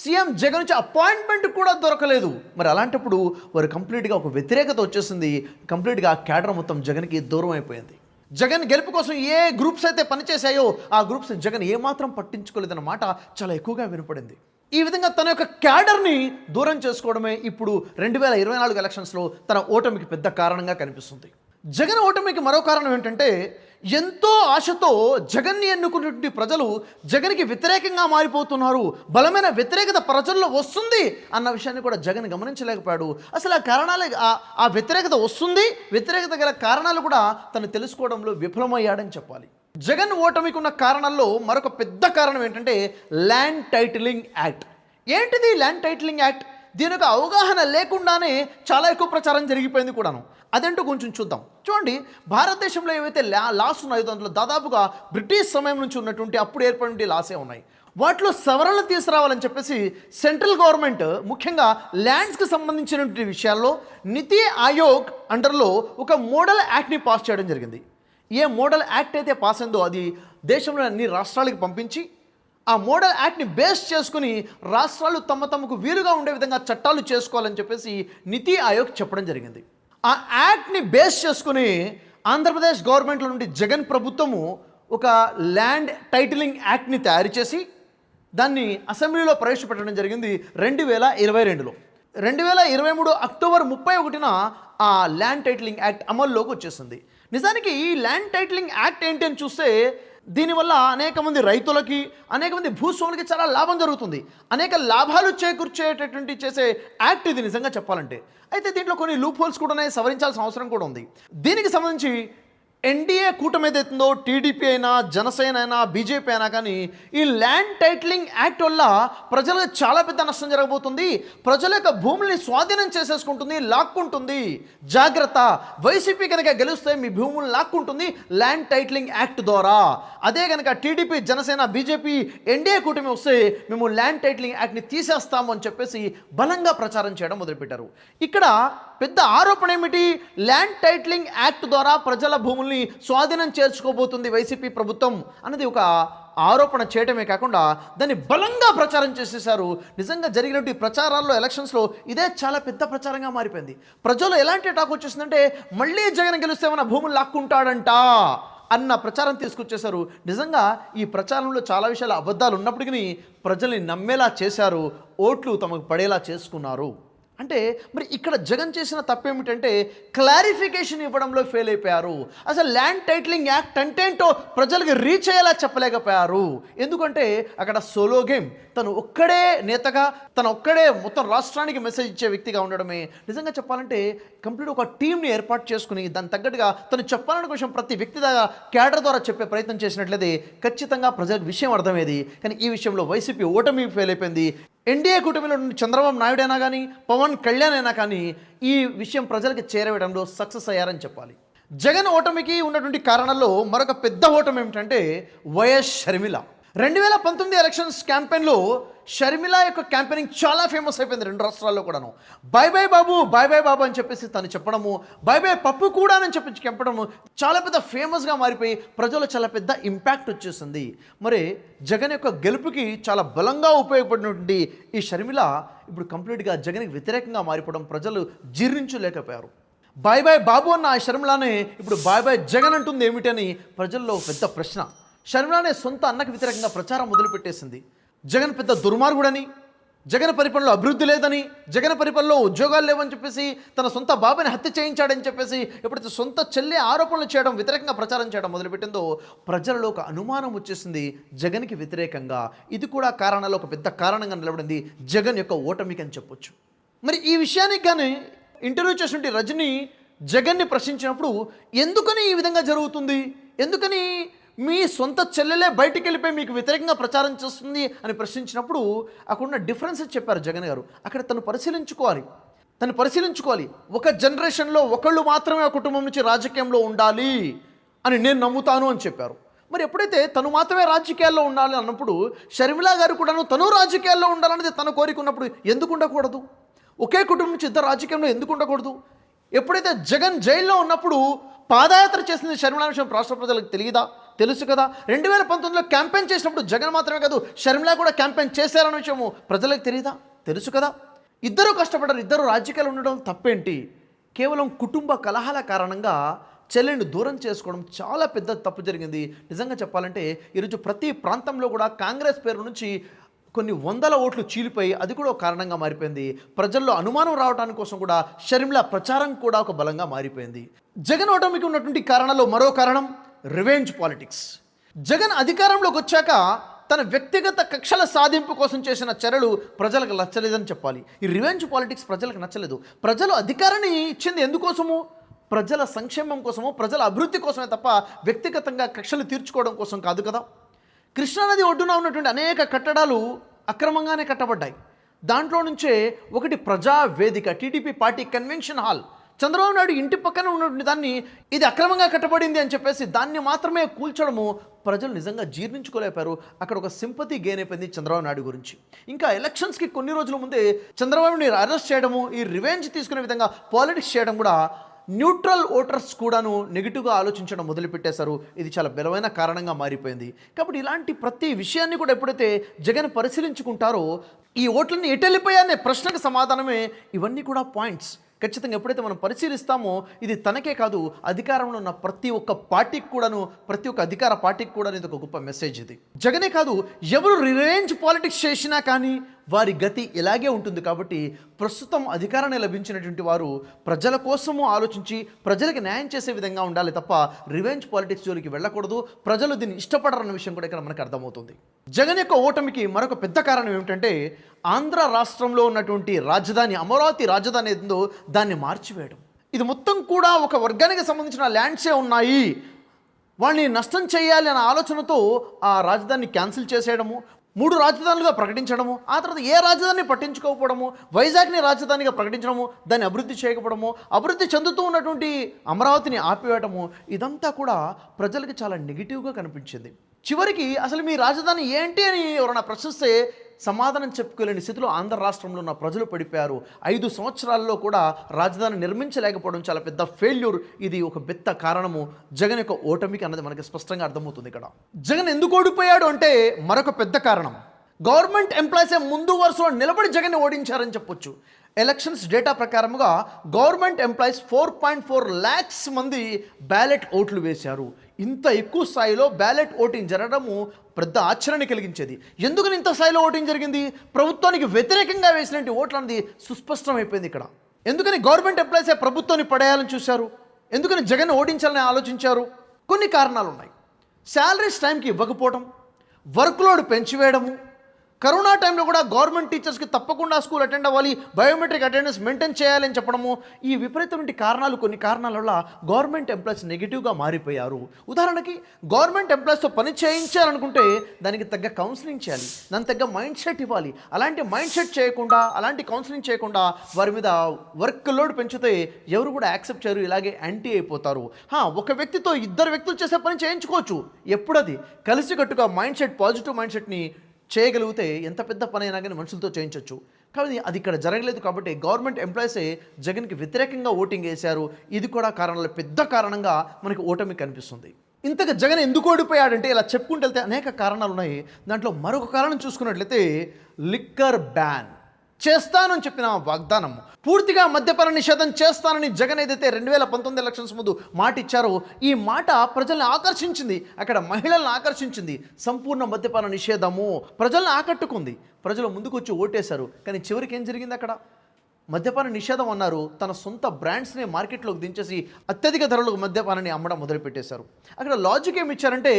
సీఎం జగన్ నుంచి అపాయింట్మెంట్ కూడా దొరకలేదు. మరి అలాంటప్పుడు వారు కంప్లీట్గా ఒక వ్యతిరేకత వచ్చేసింది. కంప్లీట్గా ఆ క్యాడర్ మొత్తం జగన్కి దూరం అయిపోయింది. జగన్ గెలుపు కోసం ఏ గ్రూప్స్ అయితే పనిచేశాయో ఆ గ్రూప్స్ జగన్ ఏమాత్రం పట్టించుకోలేదన్న మాట చాలా ఎక్కువగా వినపడింది. ఈ విధంగా తన యొక్క క్యాడర్ని దూరం చేసుకోవడమే ఇప్పుడు రెండు వేల ఇరవై నాలుగు ఎలక్షన్స్లో తన ఓటమికి పెద్ద కారణంగా కనిపిస్తుంది. జగన్ ఓటమికి మరో కారణం ఏంటంటే ఎంతో ఆశతో జగన్ని ఎన్నుకున్నటువంటి ప్రజలు జగన్కి వ్యతిరేకంగా మారిపోతున్నారు బలమైన వ్యతిరేకత ప్రజల్లో వస్తుంది అన్న విషయాన్ని కూడా జగన్ గమనించలేకపోయాడు. అసలు ఆ కారణాలు ఆ- ఆ వ్యతిరేకత వస్తుంది వ్యతిరేకత గల కారణాలు కూడా తను తెలుసుకోవడంలో విఫలమయ్యాడని చెప్పాలి. జగన్ ఓటమికున్న కారణాల్లో మరొక పెద్ద కారణం ఏంటంటే ల్యాండ్ టైటిలింగ్ యాక్ట్. ఏంటిది ల్యాండ్ టైటిలింగ్ యాక్ట్? దీని యొక్క అవగాహన లేకుండానే చాలా ఎక్కువ ప్రచారం జరిగిపోయింది కూడాను. అదేంటో కొంచెం చూద్దాం. చూడండి భారతదేశంలో ఏవైతే లా లాస్ ఉన్నాయో దాంట్లో దాదాపుగా బ్రిటిష్ సమయం నుంచి ఉన్నటువంటి అప్పుడు ఏర్పడిన లాసే ఉన్నాయి. వాటిలో సవరణలు తీసుకురావాలని చెప్పేసి సెంట్రల్ గవర్నమెంట్ ముఖ్యంగా ల్యాండ్స్కి సంబంధించినటువంటి విషయాల్లో నితి ఆయోగ్ అండర్లో ఒక మోడల్ యాక్ట్ని పాస్ చేయడం జరిగింది. ఏ మోడల్ యాక్ట్ అయితే పాస్ అయిందో అది దేశంలో అన్ని రాష్ట్రాలకు పంపించి ఆ మోడల్ యాక్ట్ని బేస్ చేసుకుని రాష్ట్రాలు తమ తమకు వీలుగా ఉండే విధంగా చట్టాలు చేసుకోవాలని చెప్పేసి నితి ఆయోగ్ చెప్పడం జరిగింది. ఆ యాక్ట్ని బేస్ చేసుకుని ఆంధ్రప్రదేశ్ గవర్నమెంట్లో నుండి జగన్ ప్రభుత్వము ఒక ల్యాండ్ టైటిలింగ్ యాక్ట్ని తయారు చేసి దాన్ని అసెంబ్లీలో ప్రవేశపెట్టడం జరిగింది రెండు వేల ఇరవై రెండులో. రెండు వేల ఇరవై మూడు అక్టోబర్ ముప్పై ఒకటిన ఆ ల్యాండ్ టైటిలింగ్ యాక్ట్ అమల్లోకి వచ్చేసింది. నిజానికి ఈ ల్యాండ్ టైటిలింగ్ యాక్ట్ ఏంటి అని చూస్తే దీనివల్ల అనేక మంది రైతులకి అనేక మంది భూస్వాములకి చాలా లాభం జరుగుతుంది. అనేక లాభాలు చేకూర్చేటటువంటి చేసే యాక్ట్ ఇది నిజంగా చెప్పాలంటే. అయితే దీంట్లో కొన్ని లూప్ హోల్స్ కూడా ఉన్నాయి సవరించాల్సిన అవసరం కూడా ఉంది. దీనికి సంబంధించి ఎన్డీఏ కూటమి ఏదైతుందో టీడీపీ అయినా జనసేన అయినా బీజేపీ అయినా కానీ ఈ ల్యాండ్ టైటిలింగ్ యాక్ట్ వల్ల ప్రజలకు చాలా పెద్ద నష్టం జరగబోతుంది. ప్రజల యొక్క భూముల్ని స్వాధీనం చేసేసుకుంటుంది లాక్కుంటుంది. జాగ్రత్త. వైసీపీ కనుక గెలిస్తే మీ భూములు లాక్కుంటుంది ల్యాండ్ టైటిలింగ్ యాక్ట్ ద్వారా. అదే కనుక టీడీపీ జనసేన బీజేపీ ఎన్డీఏ కూటమి వస్తే మేము ల్యాండ్ టైటిలింగ్ యాక్ట్ని తీసేస్తాము అని చెప్పేసి బలంగా ప్రచారం చేయడం మొదలుపెట్టారు. ఇక్కడ పెద్ద ఆరోపణ ఏమిటి ల్యాండ్ టైటిలింగ్ యాక్ట్ ద్వారా ప్రజల భూముల్ని స్వాధీనం చేర్చుకోబోతుంది వైసీపీ ప్రభుత్వం అన్నది ఒక ఆరోపణ చేయటమే కాకుండా దాన్ని బలంగా ప్రచారం చేసేశారు. నిజంగా జరిగినటువంటి ప్రచారాల్లో ఎలక్షన్స్లో ఇదే చాలా పెద్ద ప్రచారంగా మారిపోయింది. ప్రజలు ఎలాంటి టాక్ వచ్చేసిందంటే మళ్ళీ జగన్ గెలిస్తే మన భూములు లాక్కుంటాడంట అన్న ప్రచారం తీసుకొచ్చేశారు. నిజంగా ఈ ప్రచారంలో చాలా విషయాలు అబద్ధాలు ఉన్నప్పటికీ ప్రజల్ని నమ్మేలా చేశారు ఓట్లు తమకు పడేలా చేసుకున్నారు. అంటే మరి ఇక్కడ జగన్ చేసిన తప్పేమిటంటే క్లారిఫికేషన్ ఇవ్వడంలో ఫెయిల్ అయిపోయారు. అసలు ల్యాండ్ టైటిలింగ్ యాక్ట్ అంటే ఏంటో ప్రజలకు రీచ్ అయ్యేలా చెప్పలేకపోయారు. ఎందుకంటే అక్కడ సోలో గేమ్ తను ఒక్కడే నేతగా తను ఒక్కడే మొత్తం రాష్ట్రానికి మెసేజ్ ఇచ్చే వ్యక్తిగా ఉండడమే. నిజంగా చెప్పాలంటే కంప్లీట్ ఒక టీంని ఏర్పాటు చేసుకుని దాని తగ్గట్టుగా తను చెప్పాలని కొంచెం ప్రతి వ్యక్తి దాకా క్యాడర్ ద్వారా చెప్పే ప్రయత్నం చేసినట్లయితే ఖచ్చితంగా ప్రజలకు విషయం అర్థమయ్యేది. కానీ ఈ విషయంలో వైసీపీ ఓటమి ఫెయిల్ అయిపోయింది. ఎన్డీఏ కూటమిలో నుండి చంద్రబాబు నాయుడు అయినా కానీ పవన్ కళ్యాణ్ అయినా కానీ ఈ విషయం ప్రజలకు చేరవేయడంలో సక్సెస్ అయ్యారని చెప్పాలి. జగన్ ఓటమికి ఉన్నటువంటి కారణాల్లో మరొక పెద్ద ఓటమి ఏమిటంటే వైఎస్ షర్మిల. రెండు వేల పంతొమ్మిది ఎలక్షన్స్ క్యాంపెయిన్లో షర్మిల యొక్క క్యాంపెయినింగ్ చాలా ఫేమస్ అయిపోయింది రెండు రాష్ట్రాల్లో కూడాను. Bye bye Babu bye bye Babu అని చెప్పేసి తను చెప్పడము బై బై పప్పు కూడా అని చెప్పి చెప్పడము చాలా పెద్ద ఫేమస్గా మారిపోయి ప్రజలు చాలా పెద్ద ఇంపాక్ట్ వచ్చేసింది. మరి జగన్ యొక్క గెలుపుకి చాలా బలంగా ఉపయోగపడినటువంటి ఈ షర్మిల ఇప్పుడు కంప్లీట్గా జగన్కి వ్యతిరేకంగా మారిపోవడం ప్రజలు జీర్ణించలేకపోయారు. బాయ్ బాయ్ బాబు అన్న ఆ షర్మిలానే ఇప్పుడు బాయ్ బాయ్ జగన్ అంటుంది ఏమిటని ప్రజల్లో పెద్ద ప్రశ్న. షర్మిలానే సొంత అన్నకు వ్యతిరేకంగా ప్రచారం మొదలుపెట్టేసింది. జగన్ పెద్ద దుర్మార్గుడని జగన్ పరిపాలనలో అభివృద్ధి లేదని జగన్ పరిపాలనలో ఉద్యోగాలు లేవని చెప్పేసి తన సొంత బాబాని హత్య చేయించాడని చెప్పేసి ఎప్పుడైతే సొంత చెల్లి ఆరోపణలు చేయడం వ్యతిరేకంగా ప్రచారం చేయడం మొదలుపెట్టిందో ప్రజలలో ఒక అనుమానం వచ్చేసింది జగన్కి వ్యతిరేకంగా. ఇది కూడా కారణాలు ఒక పెద్ద కారణంగా నిలబడింది జగన్ యొక్క ఓటమికి అని చెప్పొచ్చు. మరి ఈ విషయానికి కానీ ఇంటర్వ్యూ చేసినటువంటి రజని జగన్ని ప్రశ్నించినప్పుడు ఎందుకని ఈ విధంగా జరుగుతుంది? ఎందుకని మీ సొంత చెల్లెలే బయటికి వెళ్ళిపోయి మీకు వ్యతిరేకంగా ప్రచారం చేస్తుంది అని ప్రశ్నించినప్పుడు అక్కడున్న డిఫరెన్స్ చెప్పారు జగన్ గారు. అక్కడ తను పరిశీలించుకోవాలి. తను పరిశీలించుకోవాలి. ఒక జనరేషన్లో ఒకళ్ళు మాత్రమే ఆ కుటుంబం నుంచి రాజకీయంలో ఉండాలి అని నేను నమ్ముతాను అని చెప్పారు. మరి ఎప్పుడైతే తను మాత్రమే రాజకీయాల్లో ఉండాలి అన్నప్పుడు షర్మిలా గారు కూడాను తను రాజకీయాల్లో ఉండాలనేది తన కోరిక ఉన్నప్పుడు ఎందుకు ఉండకూడదు? ఒకే కుటుంబం నుంచి ఇద్దరు రాజకీయంలో ఎందుకు ఉండకూడదు? ఎప్పుడైతే జగన్ జైల్లో ఉన్నప్పుడు పాదయాత్ర చేసింది షర్మిలా విషయం రాష్ట్ర ప్రజలకు తెలియదా? తెలుసు కదా. రెండు వేల పంతొమ్మిదిలో క్యాంపెయిన్ చేసినప్పుడు జగన్ మాత్రమే కాదు షర్మిల కూడా క్యాంపెయిన్ చేశారన్న విషయము ప్రజలకు తెలియదా తెలుసు కదా. ఇద్దరు కష్టపడ్డారు ఇద్దరు రాజకీయాలు ఉండడం తప్పేంటి? కేవలం కుటుంబ కలహాల కారణంగా చెల్లెని దూరం చేసుకోవడం చాలా పెద్ద తప్పు జరిగింది. నిజంగా చెప్పాలంటే ఈరోజు ప్రతి ప్రాంతంలో కూడా కాంగ్రెస్ పేరు నుంచి కొన్ని వందల ఓట్లు చీలిపోయి అది కూడా ఒక కారణంగా మారిపోయింది. ప్రజల్లో అనుమానం రావడానికి కోసం కూడా షర్మిల ప్రచారం కూడా ఒక బలంగా మారిపోయింది. జగన్ ఓటమికి ఉన్నటువంటి కారణాల్లో మరో కారణం. రివెంజ్ పాలిటిక్స్ జగన్ అధికారంలోకి వచ్చాక తన వ్యక్తిగత కక్షల సాధింపు కోసం చేసిన చర్యలు ప్రజలకు నచ్చలేదని చెప్పాలి. ఈ రివెంజ్ పాలిటిక్స్ ప్రజలకు నచ్చలేదు. ప్రజలు అధికారాన్ని ఇచ్చింది ఎందుకోసము? ప్రజల సంక్షేమం కోసము ప్రజల అభివృద్ధి కోసమే తప్ప వ్యక్తిగతంగా కక్షలు తీర్చుకోవడం కోసం కాదు కదా? కృష్ణానది ఒడ్డున ఉన్నటువంటి అనేక కట్టడాలు అక్రమంగానే కట్టబడ్డాయి. దాంట్లో నుంచే ఒకటి Praja Vedika TDP party convention hall Chandrababu Naidu ఇంటి పక్కన ఉన్నటువంటి దాన్ని ఇది అక్రమంగా కట్టబడింది అని చెప్పేసి దాన్ని మాత్రమే కూల్చడము ప్రజలు నిజంగా జీర్ణించుకోలేపారు అక్కడ ఒక సింపతి గెయిన్ అయిపోయింది చంద్రబాబు నాయుడు గురించి. ఇంకా ఎలక్షన్స్కి కొన్ని రోజుల ముందే చంద్రబాబుని అరెస్ట్ చేయడము ఈ రివెంజ్ తీసుకునే విధంగా పాలిటిక్స్ చేయడం కూడా న్యూట్రల్ ఓటర్స్ కూడాను నెగిటివ్గా ఆలోచించడం మొదలుపెట్టేశారు. ఇది చాలా బలమైన కారణంగా మారిపోయింది. కాబట్టి ఇలాంటి ప్రతి విషయాన్ని కూడా ఎప్పుడైతే జగన్ పరిశీలించుకుంటారో ఈ ఓట్లని ఎటెళ్ళిపోయానే ప్రశ్నకు సమాధానమే ఇవన్నీ కూడా పాయింట్స్ ఖచ్చితంగా ఎప్పుడైతే మనం పరిశీలిస్తామో ఇది తనకే కాదు అధికారంలో ఉన్న ప్రతి ఒక్క పార్టీకి కూడాను ప్రతి ఒక్క అధికార పార్టీకి కూడా ఇది ఒక గొప్ప మెసేజ్ ఇది. జగనే కాదు ఎవరు రిరేంజ్ పాలిటిక్స్ చేసినా కానీ వారి గతి ఇలాగే ఉంటుంది కాబట్టి ప్రస్తుతం అధికారాన్ని లభించినటువంటి వారు ప్రజల కోసము ఆలోచించి ప్రజలకు న్యాయం చేసే విధంగా ఉండాలి తప్ప రివెంజ్ పాలిటిక్స్ జోలికి వెళ్ళకూడదు. ప్రజలు దీన్ని ఇష్టపడరన్న విషయం కూడా ఇక్కడ మనకు అర్థమవుతుంది. జగన్ యొక్క ఓటమికి మరొక పెద్ద కారణం ఏమిటంటే ఆంధ్ర రాష్ట్రంలో ఉన్నటువంటి రాజధాని అమరావతి రాజధాని ఏదో దాన్ని మార్చివేయడం. ఇది మొత్తం కూడా ఒక వర్గానికి సంబంధించిన ల్యాండ్సే ఉన్నాయి. వాళ్ళని నష్టం చేయాలి అనే ఆలోచనతో ఆ రాజధానిని క్యాన్సిల్ చేసేయడము మూడు రాజధానులుగా ప్రకటించడము ఆ తర్వాత ఏ రాజధానిని పట్టించుకోకపోవడము వైజాగ్ని రాజధానిగా ప్రకటించడము దాన్ని అభివృద్ధి చేయకపోవడము అభివృద్ధి చెందుతూ ఉన్నటువంటి అమరావతిని ఆపివేయటము ఇదంతా కూడా ప్రజలకు చాలా నెగిటివ్గా కనిపించింది. చివరికి అసలు మీ రాజధాని ఏంటి అని ఎవరైనా ప్రశ్నిస్తే సమాధానం చెప్పుకోలేని స్థితిలో ఆంధ్ర రాష్ట్రంలో ఉన్న ప్రజలు పడిపోయారు. ఐదు సంవత్సరాల్లో కూడా రాజధాని నిర్మించలేకపోవడం చాలా పెద్ద ఫెయిల్యూర్ ఇది ఒక పెద్ద కారణము. జగన్ యొక్క ఓటమికి అన్నది మనకి స్పష్టంగా అర్థమవుతుంది ఇక్కడ. జగన్ ఎందుకు ఓడిపోయాడు అంటే మరొక పెద్ద కారణం. గవర్నమెంట్ ఎంప్లాయీసే ముందు వరుసలో నిలబడి జగన్ ఓడించారని చెప్పొచ్చు. ఎలక్షన్స్ డేటా ప్రకారముగా government employees four point four lakhs మంది బ్యాలెట్ ఓట్లు వేశారు. ఇంత ఎక్కువ స్థాయిలో బ్యాలెట్ ఓటింగ్ జరగడము పెద్ద ఆశ్చర్యాన్ని కలిగించేది. ఎందుకని ఇంత స్థాయిలో ఓటింగ్ జరిగింది? ప్రభుత్వానికి వ్యతిరేకంగా వేసినటువంటి ఓట్లు అనేది సుస్పష్టమైపోయింది ఇక్కడ. ఎందుకని గవర్నమెంట్ ఎంప్లాయీసే ప్రభుత్వాన్ని పడేయాలని చూశారు? ఎందుకని జగన్ ఓడించాలని ఆలోచించారు? కొన్ని కారణాలు ఉన్నాయి శాలరీస్ టైంకి ఇవ్వకపోవడం వర్క్ లోడ్ పెంచివేయడము కరోనా టైంలో కూడా గవర్నమెంట్ టీచర్స్కి తప్పకుండా స్కూల్ అటెండ్ అవ్వాలి బయోమెట్రిక్ అటెండెన్స్ మెయింటైన్ చేయాలని చెప్పడము. ఈ విపరీతమైన కారణాలు కొన్ని కారణాల వల్ల గవర్నమెంట్ ఎంప్లాయీస్ నెగిటివ్గా మారిపోయారు. ఉదాహరణకి గవర్నమెంట్ ఎంప్లాయీస్తో పని చేయించాలనుకుంటే దానికి తగ్గ కౌన్సిలింగ్ చేయాలి దానికి తగ్గ మైండ్ సెట్ ఇవ్వాలి. అలాంటి మైండ్ సెట్ చేయకుండా అలాంటి కౌన్సిలింగ్ చేయకుండా వారి మీద వర్క్ లోడ్ పెంచితే ఎవరు కూడా యాక్సెప్ట్ చేయరు ఇలాగే యాంటీ అయిపోతారు. ఒక వ్యక్తితో ఇద్దరు వ్యక్తులు చేసే పని చేయించుకోవచ్చు. ఎప్పుడది? కలిసికట్టుగా మైండ్ సెట్ పాజిటివ్ మైండ్ సెట్ని చేయగలిగితే ఎంత పెద్ద పని అయినా కానీ మనుషులతో చేయించవచ్చు కాబట్టి అది ఇక్కడ జరగలేదు కాబట్టి గవర్నమెంట్ ఎంప్లాయీసే జగన్కి వ్యతిరేకంగా ఓటింగ్ వేశారు. ఇది కూడా కారణాలు పెద్ద కారణంగా మనకి ఓటమి కనిపిస్తుంది. ఇంతగా జగన్ ఎందుకు ఓడిపోయాడంటే ఇలా చెప్పుకుంటూ వెళ్తే అనేక కారణాలు ఉన్నాయి. దాంట్లో మరొక కారణం చూసుకున్నట్లయితే లిక్కర్ బ్యాన్. చేస్తానని చెప్పిన వాగ్దానం పూర్తిగా మద్యపాన నిషేధం చేస్తానని జగన్ ఏదైతే రెండు వేల పంతొమ్మిది ఎలక్షన్స్ ముందు మాట ఇచ్చారో ఈ మాట ప్రజల్ని ఆకర్షించింది. అక్కడ మహిళలను ఆకర్షించింది. సంపూర్ణ మద్యపాన నిషేధము ప్రజల్ని ఆకట్టుకుంది. ప్రజలు ముందుకు వచ్చి ఓటేశారు. కానీ చివరికి ఏం జరిగింది అక్కడ? మద్యపాన నిషేధం అన్నారు. తన సొంత బ్రాండ్స్ని మార్కెట్లోకి దించేసి అత్యధిక ధరలకు మద్యపానాన్ని అమ్మడం మొదలుపెట్టేశారు. అక్కడ లాజిక్ ఏమి ఇచ్చారంటే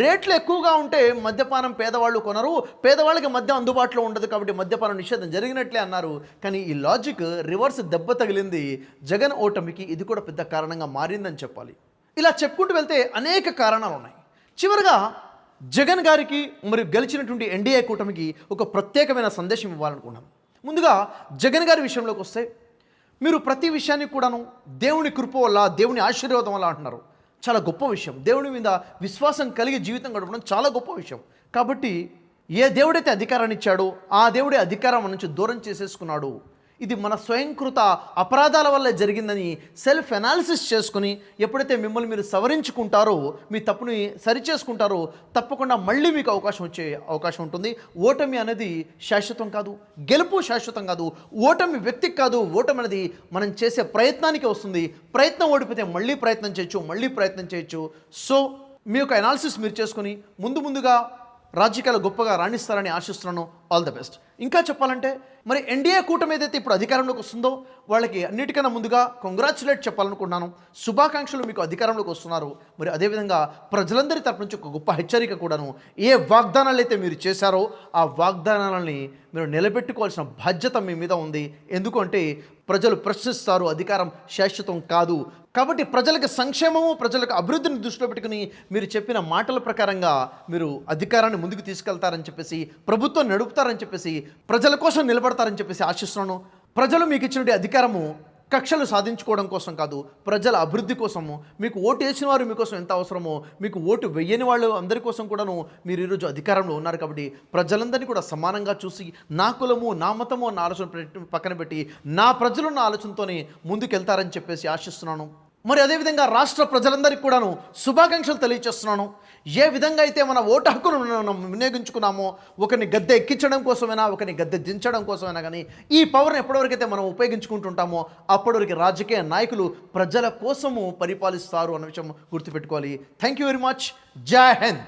రేట్లు ఎక్కువగా ఉంటే మద్యపానం పేదవాళ్ళు కొనరు పేదవాళ్ళకి మద్యం అందుబాటులో ఉండదు కాబట్టి మద్యపాన నిషేధం జరిగినట్లే అన్నారు. కానీ ఈ లాజిక్ రివర్స్ దెబ్బ తగిలింది. జగన్ ఓటమికి ఇది కూడా పెద్ద కారణంగా మారిందని చెప్పాలి. ఇలా చెప్పుకుంటూ వెళ్తే అనేక కారణాలు ఉన్నాయి. చివరగా జగన్ గారికి మరి గెలిచినటువంటి ఎన్డీఏ కూటమికి ఒక ప్రత్యేకమైన సందేశం ఇవ్వాలనుకున్నాం. ముందుగా జగన్ గారి విషయంలోకి వస్తే మీరు ప్రతి విషయాన్ని కూడాను దేవుని కృప వల్ల దేవుని ఆశీర్వాదం వల్ల అంటున్నారు. చాలా గొప్ప విషయం. దేవుని మీద విశ్వాసం కలిగి జీవితం గడపడం చాలా గొప్ప విషయం. కాబట్టి ఏ దేవుడైతే అధికారాన్ని ఇచ్చాడో ఆ దేవుడే అధికారం నుంచి దూరం చేసేసుకున్నాడు. ఇది మన స్వయంకృత అపరాధాల వల్ల జరిగిందని సెల్ఫ్ ఎనాలిసిస్ చేసుకుని ఎప్పుడైతే మిమ్మల్ని మీరు సవరించుకుంటారో మీ తప్పుని సరిచేసుకుంటారో తప్పకుండా మళ్ళీ మీకు అవకాశం వచ్చే అవకాశం ఉంటుంది. ఓటమి అనేది శాశ్వతం కాదు గెలుపు శాశ్వతం కాదు ఓటమి వ్యక్తికి కాదు ఓటమి అనేది మనం చేసే ప్రయత్నానికి వస్తుంది. ప్రయత్నం ఓడిపోతే మళ్ళీ ప్రయత్నం చేయొచ్చు మళ్ళీ ప్రయత్నం చేయొచ్చు. సో మీ యొక్క ఎనాలిసిస్ మీరు చేసుకుని ముందు ముందుగా రాజకీయాలు గొప్పగా రాణిస్తారని ఆశిస్తున్నాను. All the best. ఇంకా చెప్పాలంటే మరి ఎన్డీఏ కూటమి ఏదైతే ఇప్పుడు అధికారంలోకి వస్తుందో వాళ్ళకి అన్నిటికన్నా ముందుగా కంగ్రాచులేట్ చెప్పాలనుకుంటున్నాను. శుభాకాంక్షలు మీకు అధికారంలోకి వస్తున్నారు. మరి అదేవిధంగా ప్రజలందరి తరపు నుంచి ఒక గొప్ప హెచ్చరిక కూడాను ఏ వాగ్దానాలు అయితే మీరు చేశారో ఆ వాగ్దానాలని మీరు నిలబెట్టుకోవాల్సిన బాధ్యత మీ మీద ఉంది. ఎందుకంటే ప్రజలు ప్రశ్నిస్తారు అధికారం శాశ్వతం కాదు. కాబట్టి ప్రజలకు సంక్షేమము ప్రజలకు అభివృద్ధిని దృష్టిలో పెట్టుకుని మీరు చెప్పిన మాటల ప్రకారంగా మీరు అధికారాన్ని ముందుకు తీసుకెళ్తారని చెప్పేసి ప్రభుత్వం చెప్తారని చెప్పేసి ప్రజల కోసం నిలబడతారని చెప్పేసి ఆశిస్తున్నాను. ప్రజలు మీకు ఇచ్చినటువంటి అధికారము కక్షలు సాధించుకోవడం కోసం కాదు ప్రజల అభివృద్ధి కోసము. మీకు ఓటు వేసిన వారు మీకోసం ఎంత అవసరమో మీకు ఓటు వెయ్యని వాళ్ళు అందరి కోసం కూడాను మీరు ఈరోజు అధికారంలో ఉన్నారు కాబట్టి ప్రజలందరినీ కూడా సమానంగా చూసి నా కులము నా మతము అన్న ఆలోచన పెట్టి- పక్కన పెట్టి నా ప్రజలున్న ఆలోచనతోనే ముందుకెళ్తారని చెప్పేసి ఆశిస్తున్నాను. మరి అదేవిధంగా రాష్ట్ర ప్రజలందరికీ కూడాను శుభాకాంక్షలు తెలియచేస్తున్నాను. ఏ విధంగా అయితే మన ఓటు హక్కును మనం వినియోగించుకున్నామో ఒకరిని గద్దె ఎక్కించడం కోసమైనా ఒకరిని గద్దె దించడం కోసమైనా కానీ ఈ పవర్ని ఎప్పటివరకైతే మనం ఉపయోగించుకుంటుంటామో అప్పటివరకు రాజకీయ నాయకులు ప్రజల కోసము పరిపాలిస్తారు అన్న విషయం గుర్తుపెట్టుకోవాలి. థ్యాంక్ యూ వెరీ మచ్ జై హింద్